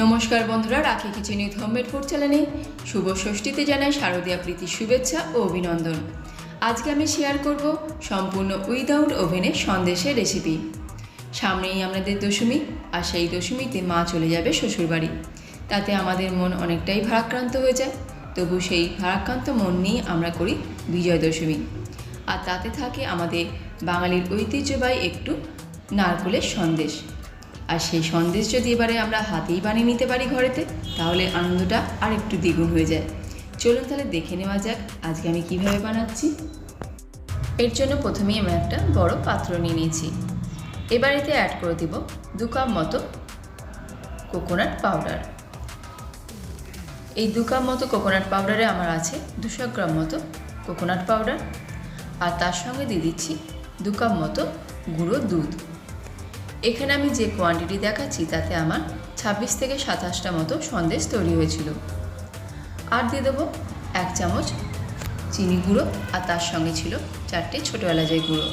নমস্কার বন্ধুরা, রাখি কিচেন হোমমেড ফুড চ্যানেলে শুভ ষষ্ঠীতে জানাই শারদীয়া প্রীতি শুভেচ্ছা ও অভিনন্দন। আজকে আমি শেয়ার করব সম্পূর্ণ উইদাউট ওভেনের সন্দেশের রেসিপি সামনেই আমাদের দশমী, আর সেই দশমীতে মা চলে যাবে শ্বশুরবাড়ি। তাতে আমাদের মন অনেকটাই ভারাক্রান্ত হয়ে যায়। তবু সেই ভারাক্রান্ত মন নিয়ে আমরা করি বিজয় দশমী। আর তাতে থাকে আমাদের বাঙালির ঐতিহ্যবাহী একটু নারকোলের সন্দেশ। আর সেই সন্দেশ যদি এবারে আমরা হাতেই বানিয়ে নিতে পারি ঘরেতে, তাহলে আনন্দটা আর একটু দ্বিগুণ হয়ে যায়। চলুন তাহলে দেখে নেওয়া যাক আজকে আমি কীভাবে বানাচ্ছি। এর জন্য প্রথমেই আমি একটা বড় পাত্র নিয়ে নিয়েছি। এবার এতে অ্যাড করে দিব দু কাপ মতো কোকোনাট পাউডার এই দু কাপ মতো কোকোনাট পাউডারে আমার আছে দুশো গ্রাম মতো কোকোনাট পাউডার আর তার সঙ্গে দিয়ে দিচ্ছি দু কাপ মতো গুঁড়ো দুধ। এখানে আমি যে কোয়ান্টিটি দেখাচ্ছি, তাতে আমার ছাব্বিশ থেকে সাতাশটা মতো সন্দেশ তৈরি হয়েছিল। আর দিয়ে দেবো এক চামচ চিনি গুঁড়ো, আর তার সঙ্গে ছিল চারটে ছোটো এলাচের গুঁড়ো।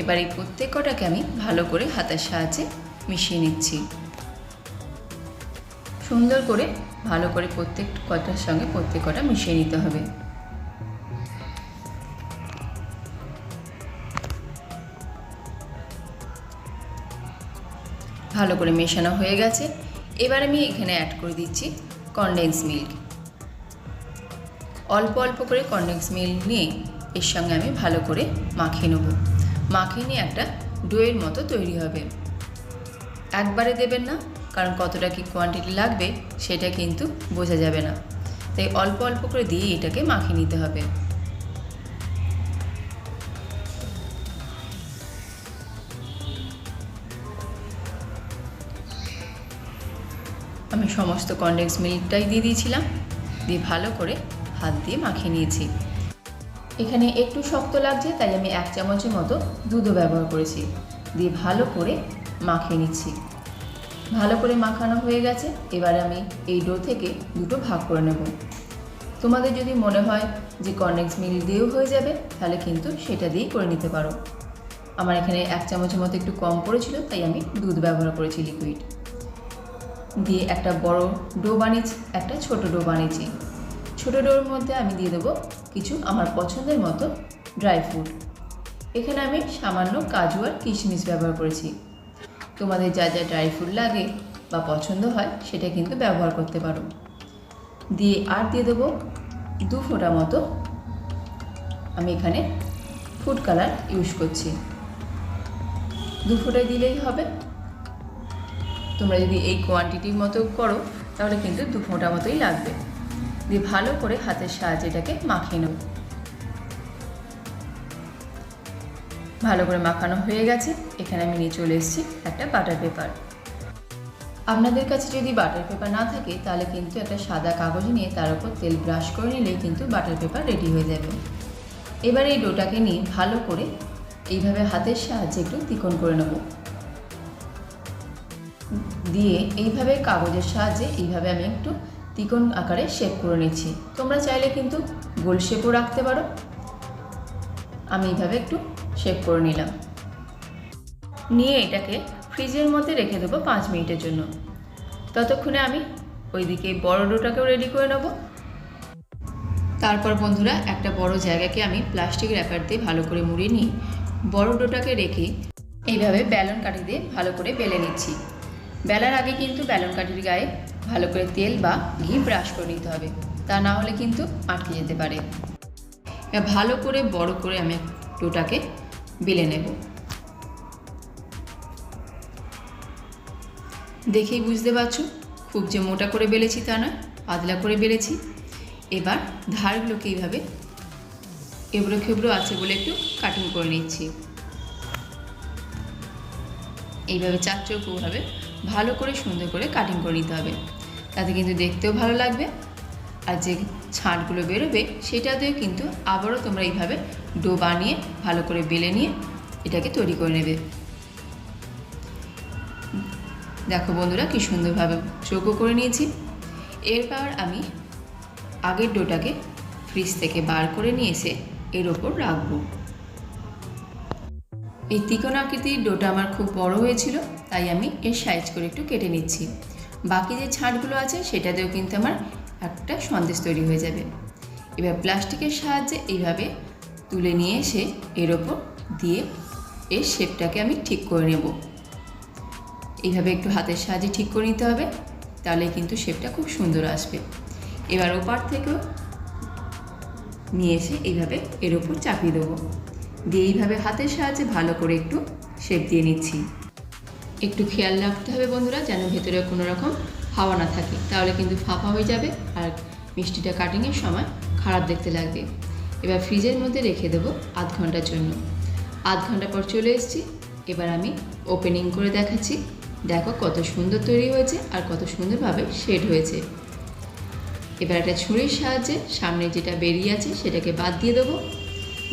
এবার এই প্রত্যেক কটাকে আমি ভালো করে হাতের সাহায্যে মিশিয়ে নিচ্ছি। সুন্দর করে ভালো করে প্রত্যেক কটার সঙ্গে প্রত্যেক কটা মিশিয়ে নিতে হবে। ভালো করে মেশানো হয়ে গেছে। এবার আমি এখানে অ্যাড করে দিচ্ছি কনডেন্স মিল্ক অল্প অল্প করে কনডেন্স মিল্ক নিয়ে এর সঙ্গে আমি ভালো করে মাখিয়ে নেব। মাখিয়ে নিয়ে একটা ডোয়ের মতো তৈরি হবে। একবারে দেবেন না, কারণ কতটা কি কোয়ান্টিটি লাগবে সেটা কিন্তু বোঝা যাবে না। তাই অল্প অল্প করে দিয়ে এটাকে মাখিয়ে নিতে হবে। আমি সমস্ত কনডেন্স মিল্কটাই দিয়ে দিয়েছিলাম। দিয়ে ভালো করে হাত দিয়ে মাখিয়ে নিয়েছি। এখানে একটু শক্ত লাগছে, তাই আমি এক চামচের মতো দুধও ব্যবহার করেছি। দিয়ে ভালো করে মাখিয়ে নিচ্ছি। ভালো করে মাখানো হয়ে গেছে। এবার আমি এই ডো থেকে দুটো ভাগ করে নেব। তোমাদের যদি মনে হয় যে কর্নেক্স মিল দিয়েও হয়ে যাবে, তাহলে কিন্তু সেটা দিয়েই করে নিতে পারো। আমার এখানে এক চামচের মতো একটু কম পড়েছিল, তাই আমি দুধ ব্যবহার করেছি লিকুইড দিয়ে একটা বড় ডো বানিয়েছি, একটা ছোট ডো বানিয়েছি। ছোটো ডোর মধ্যে আমি দিয়ে দেবো কিছু আমার পছন্দের মতো ড্রাই ফ্রুট। এখানে আমি সামান্য কাজু আর কিশমিশ ব্যবহার করেছি। তোমাদের যা যা ড্রাই ফ্রুট লাগে বা পছন্দ হয়, সেটা কিন্তু ব্যবহার করতে পারো। দিয়ে আর দিয়ে দেবো দু ফোঁটা মতো আমি এখানে ফুড কালার ইউজ করছি। দু ফোঁটায় দিলেই হবে। তোমরা যদি এই কোয়ান্টিটির মতো করো, তাহলে কিন্তু দু ফোঁটা মতোই লাগবে। দিয়ে ভালো করে হাতের সাহায্যে এটাকে মাখিয়ে নেব। ভালো করে মাখানো হয়ে গেছে। এখানে আমি নিয়ে চলে এসেছি একটা বাটার পেপার আপনাদের কাছে যদি বাটার পেপার না থাকে, তাহলে কিন্তু একটা সাদা কাগজ নিয়ে তার উপর তেল ব্রাশ করে নিলেই কিন্তু বাটার পেপার রেডি হয়ে যাবে। এবার এই ডোটাকে নিয়ে ভালো করে এইভাবে হাতের সাহায্যে একটু তিকোন করে নেব। দিয়ে এইভাবে কাগজের সাহায্যে এইভাবে আমি একটু তিকোন আকারে শেপ করে নিচ্ছি। তোমরা চাইলে কিন্তু গোল শেপও রাখতে পারো। আমি এইভাবে একটু শেপ করে নিলাম। নিয়ে এটাকে ফ্রিজের মধ্যে রেখে দেবো পাঁচ মিনিটের জন্য। ততক্ষণে আমি ওইদিকে বড় ডোটাকেও রেডি করে নেব। তারপর বন্ধুরা, একটা বড় জায়গাকে আমি প্লাস্টিক র্যাপার দিয়ে ভালো করে মুড়ে নিই বড় ডোটাকে রেখে এইভাবে ব্যালন কাঠি দিয়ে ভালো করে বেলে নিচ্ছি। বেলার আগে কিন্তু ব্যালন কাঠির গায়ে ভালো করে তেল বা ঘি ব্রাশ করে নিতে হবে। তা না হলে কিন্তু আটকে যেতে পারে। ভালো করে, বড় করে আমি ডোটাকে বেলে নেব। দেখেই বুঝতে পারছ? খুব যে মোটা করে বেলেছি তা নয়, পাতলা করে বেলেছি। এবার ধারগুলোকে এইভাবে এবড়ো খেবড়ো আছে বলে একটু কাটিং করে নিচ্ছি। এইভাবে চার চৌকোভাবে ভালো করে সুন্দর করে কাটিং করে নিতে হবে। তাতে কিন্তু দেখতেও ভালো লাগবে আর যে ছাঁটগুলো বেরোবে সেটাতেও কিন্তু আবারও তোমরা এইভাবে ডো বানিয়ে ভালো করে বেলে নিয়ে এটাকে তৈরি করে নেবে। দেখো বন্ধুরা কি সুন্দরভাবে চৌকো করে নিয়েছি। এরপর আমি আগের ডোটাকে ফ্রিজ থেকে বার করে নিয়ে এসে এর ওপর রাখব। এই ত্রিকোণ আকৃতির ডোটা আমার খুব বড় হয়েছিল, তাই আমি এর সাইজ করে একটু কেটে নিচ্ছি। বাকি যে ছাঁটগুলো আছে, সেটাতেও কিন্তু আমার একটা সন্দেশ তৈরি হয়ে যাবে। এবার প্লাস্টিকের সাহায্যে এইভাবে তুলে নিয়ে এসে এর ওপর দিয়ে এর শেপটাকে আমি ঠিক করে নেব। এইভাবে একটু হাতের সাহায্যে ঠিক করে নিতে হবে, তাহলে কিন্তু শেপটা খুব সুন্দর আসবে। এবার ওপার থেকেও নিয়ে এসে এইভাবে এর ওপর চাপিয়ে দেবো। দিয়ে এইভাবে হাতের সাহায্যে ভালো করে একটু শেপ দিয়ে নিচ্ছি। একটু খেয়াল রাখতে হবে বন্ধুরা, যেন ভেতরে কোনো রকম হাওয়া না থাকে। তাহলে কিন্তু ফাঁপা হয়ে যাবে আর মিষ্টিটা কাটিংয়ের সময় খারাপ দেখতে লাগবে। এবার ফ্রিজের মধ্যে রেখে দেবো আধ ঘণ্টার জন্য। আধ ঘণ্টা পর চলে এসেছি। এবার আমি ওপেনিং করে দেখাচ্ছি। দেখো কত সুন্দর তৈরি হয়েছে আর কত সুন্দরভাবে শেড হয়েছে। এবার একটা ছুরির সাহায্যে সামনে যেটা বেরিয়ে আছে সেটাকে বাদ দিয়ে দেবো।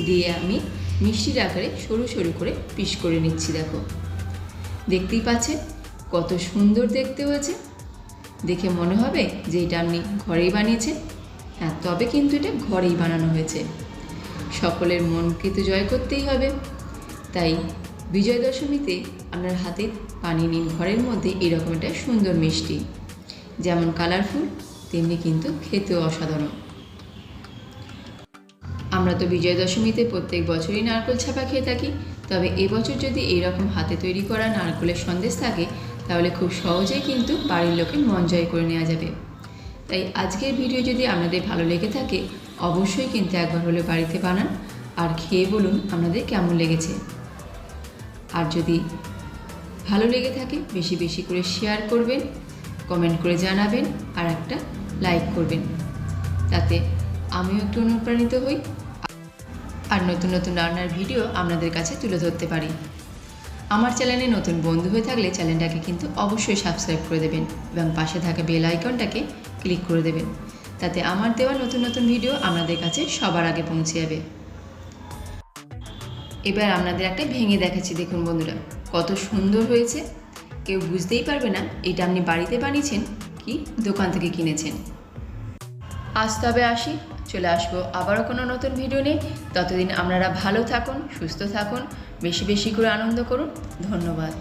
দিয়ে আমি মিষ্টির আকারে সরু সরু করে পিস করে নিচ্ছি, দেখো। দেখতেই পাচ্ছেন? কত সুন্দর দেখতে হয়েছে। দেখে মনে হবে যে এটা আপনি ঘরেই বানিয়েছেন। হ্যাঁ তবে কিন্তু এটা ঘরেই বানানো হয়েছে। সকলের মনকে তো জয় করতেই হবে। তাই বিজয় দশমীতে আপনার হাতে পানি নিন ঘরের মধ্যে এরকম একটা সুন্দর মিষ্টি। যেমন কালারফুল, তেমনি কিন্তু খেতেও অসাধারণ। আমরা তো বিজয় দশমীতে প্রত্যেক বছরই নারকেল ছাপা খেয়ে থাকি। তবে এবছর যদি এইরকম হাতে তৈরি করা নারকেলের সন্দেশ থাকে, তাহলে খুব সহজেই কিন্তু বাড়ির লোকের মন জয় করে নেওয়া যাবে। তাই আজকের ভিডিও যদি আপনাদের ভালো লেগে থাকে, অবশ্যই কিন্তু একবার হলে বাড়িতে বানান আর খেয়ে বলুন আপনাদের কেমন লেগেছে। আর যদি ভালো লেগে থাকে, বেশি বেশি করে শেয়ার করবেন কমেন্ট করে জানাবেন আর একটা লাইক করবেন। তাতে আমিও একটু অনুপ্রাণিত হই। আর নতুন নতুন রান্নার ভিডিও আপনাদের কাছে তুলে ধরতে পারি। আমার চ্যানেলে নতুন বন্ধু হয়ে থাকলে চ্যানেলটাকে কিন্তু অবশ্যই সাবস্ক্রাইব করে দেবেন এবং পাশে থাকা বেল আইকনটাকে ক্লিক করে দেবেন। তাতে আমার দেওয়া নতুন নতুন ভিডিও আপনাদের কাছে সবার আগে পৌঁছে যাবে। এবার আপনাদের একটা ভেঙে দেখাচ্ছি, দেখুন বন্ধুরা, কত সুন্দর হয়েছে। কেউ বুঝতেই পারবে না, এটা আপনি বাড়িতে বানিয়েছেন কি দোকান থেকে কিনেছেন। আজ তবে আসি চলে আসব আবারও কোনো নতুন ভিডিও নিয়ে। ততদিন আপনারা ভালো থাকুন, সুস্থ থাকুন, বেশি বেশি করে আনন্দ করুন। ধন্যবাদ।